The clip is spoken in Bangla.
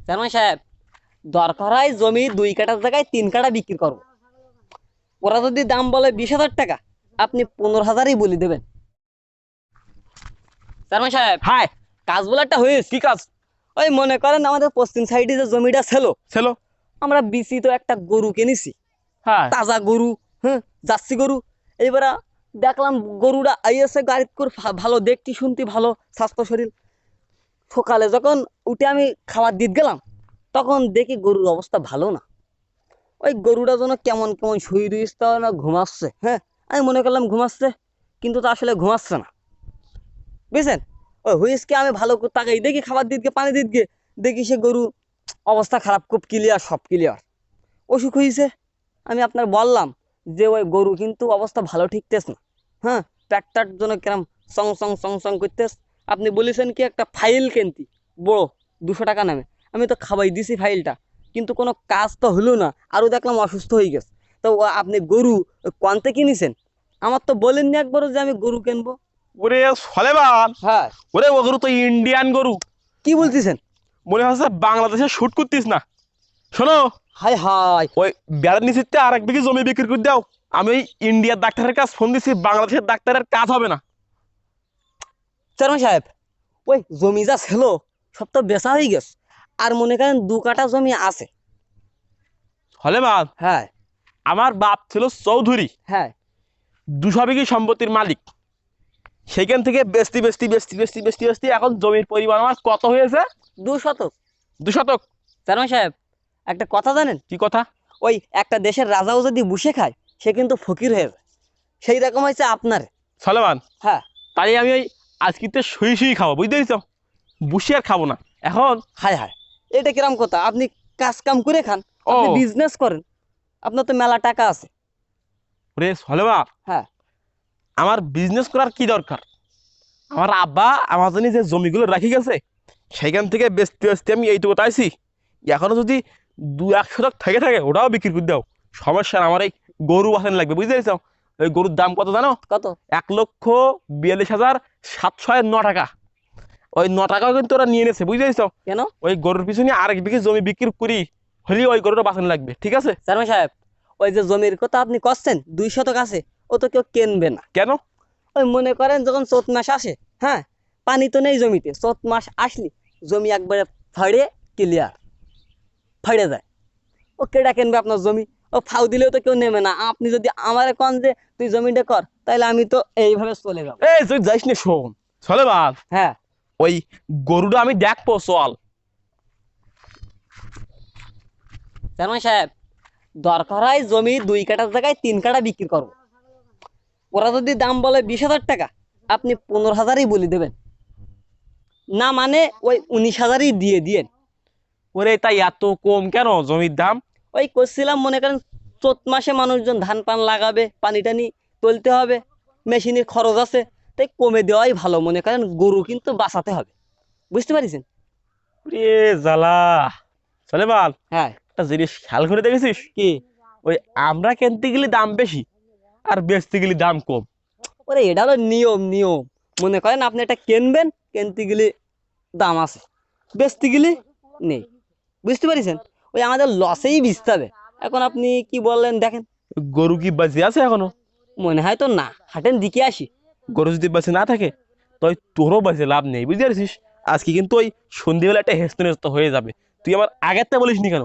চেয়ারম্যান সাহেব দরকার হয় জমি দুই কাটার জায়গায় তিন কাটা বিক্রি করব। ওরা যদি দাম বলে বিশ হাজার টাকা আপনি পনেরো হাজারই বলি দেবেন। চেয়ারম্যান সাহেব কাজ বলে একটা হয়েছে কি কাজ? ওই মনে করেন আমাদের পশ্চিম সাইডে যে জমিটা ছিল ছিল? আমরা বিসি তো একটা গরু কিনেছি। হ্যাঁ! তাজা গরু হ্যাঁ জার্সি গরু। এইবার দেখলাম গরুটা আইএসে গাড়ি করে ভালো দেখতে শুনতে ভালো স্বাস্থ্য শরীর সকালে যখন উঠে আমি খাবার দিতে গেলাম, তখন দেখি গরুর অবস্থা ভালো না। ওই গরুটা যেন কেমন কেমন শুয়ে রয়েছে না ঘুমাচ্ছে হ্যাঁ? আমি মনে করলাম ঘুমাচ্ছে কিন্তু তা আসলে ঘুমাচ্ছে না। বুঝছেন? ওই হুইসকে আমি ভালো তাকাই, দেখি খাবার দিতে গিয়ে, পানি দিতে গিয়ে, দেখি সে গরু অবস্থা খারাপ, খুব ক্লিয়ার সব ক্লিয়ার অসুখ হয়েছে। আমি আপনার বললাম যে ওই গরু কিন্তু অবস্থা ভালো ঠিকতেস না হ্যাঁ? পেটটার জন্য কেরম সং সং সং সং করতেস আপনি বলেছেন কি একটা ফাইল কিনতি। বড় দুশো টাকা নামে। আমি তো খাবাই দিছি ফাইলটা কিন্তু কোনো কাজ তো হলো না। আরও দেখলাম অসুস্থ হয়ে গেছে। তো আপনি গরু কোয়ান্তে কিনেছেন? আমার তো বলেননি একবারও যে আমি গরু কিনবো। ওরে সলেবান হ্যাঁ। ওরে ও গরু তো ইন্ডিয়ান গরু। কি বলতেছেন? মনে হচ্ছে বাংলাদেশে শুট করতিস না। শোনো। হাই হাই ওই বেড়ার নিচিতে আর এক বিঘি জমি বিক্রি করে দাও। আমি ওই ইন্ডিয়ার ডাক্তারের কাছে ফোন দিছি বাংলাদেশের ডাক্তারের কাজ হবে না। চেয়ারম্যান সাহেব ওই জমি যা ছিল সব তো বেচা হয়ে গেছে আর মনে করেন দু কাটা জমি আছে। সলেমান হ্যাঁ। আমার বাপ ছিল চৌধুরী হ্যাঁ। দুশো বিঘি সম্পত্তির মালিক। সেখান থেকে বেস্তি বেস্তি বেস্তি বেস্তি বেস্তি বেস্তি এখন জমির পরিমাণ আমার কত হয়েছে? দু শতক। দু শতক। চেয়ারম্যান সাহেব একটা কথা জানেন? কি কথা? ওই একটা দেশের রাজাও যদি বসে খায় সে কিন্তু ফকির হয়ে যায় সেই রকম হয়েছে আপনার। সলেমান হ্যাঁ। তাই আমি ওই আজকিতে শুই শুই খাব বুঝতে পেরেছ বসে আর খাব না। এখন? হায় হায় এটা কিরম কথা? আপনি কাজ কাম করে খান আপনি বিজনেস করেন আপনার তো মেলা টাকা আছে। রে সলেমান হ্যাঁ। আমার বিজনেস করার কি দরকার? আমার আব্বা আমার জন্য যে জমিগুলো রাখি গেছে সেখান থেকে বেচতে বেচতে আমি এইটুকু তাইছি এখনও যদি দু এক শতক থেকে থাকে ওটাও বিক্রি করে দাও। সমস্যা আমার এই গরু বাসান লাগবে বুঝতে পেরেছ ওই গরুর দাম কত জানো? কত? এক লক্ষ বিয়াল্লিশ হাজার সাতশো ন টাকা। ওই ন টাকাও কিন্তু ওরা নিয়ে নিয়েছে বুঝতে পেরেছ? কেন? ওই গরুর পিছনে আরেক বিঘে জমি বিক্রি করি হলেই ওই গরুটা বাঁচানো লাগবে ঠিক আছে? চেয়ারম্যান সাহেব ওই যে জমির কথা আপনি করছেন দুই শতক আছে ও তো কেউ কেনবে না। কেন? ওই মনে করেন যখন চোত মাস আসে হ্যাঁ পানি তো নেই জমিতে চোত মাস আসলি জমি একবারে ফাড়ে ক্লিয়ার ফাড়ে যায়। ও কেডা কিনবে আপনার জমি? ও ফাউ দিলেও তো কেউ নেবে না। আপনি যদি আমার কন যে তুই জমিটা কর তাহলে আমি তো এইভাবে চলে যাব। এই তুই যাইস না শোন। চলে বাদ। হ্যাঁ। ওই গরুটা আমি দেখব চল। চেয়ারম্যান সাহেব দরকার হয় জমি দুই কাটার জায়গায় তিন কাটা বিক্রি করব। ওরা যদি দাম বলে বিশ হাজার টাকা আপনি পনেরো হাজারই বলি দেবেন। না মানে ওই উনিশ হাজারই দিয়ে দিয়েন। ওরে তাই এত কম কেন? জমির দাম? ওই করছিলাম মনে করেন চোত মাসে মানুষজন ধান পান লাগাবে পানি টানি তুলতে হবে মেশিনের খরচ আছে তাই কমে দেওয়াই ভালো মনে করেন গরু কিন্তু বাঁচাতে হবে। বুঝতে পারিছেন? জ্বালা চলে বাল হ্যাঁ। একটা জিনিস খেয়াল করে দেখেছিস? কি? ওই আমরা কিনতে গেলে দাম বেশি আর বেচতে গেলে দাম কম। ওরে এটা হলো নিয়ম নিয়ম। মনে করেন আপনি এটা কিনবেন কিনতে গেলে দাম আছে বেচতে গেলে নেই। বুঝতে পারিছেন? ওই আমাদের লসেই ভিজতে এখন আপনি কি বললেন দেখেন। গরু কি বাঁচিয়ে আছে এখনও? মনে হয় তো না। হাটেন দিকে আসি। গরু যদি বাঁচে না থাকে তুই তোরও বাঁচে লাভ নেই বুঝতে পারছিস? আজকে কিন্তু ওই সন্ধ্যেবেলা একটা হেস্ত হয়ে যাবে। তুই আমার আগেরটা বলিস নি কেন?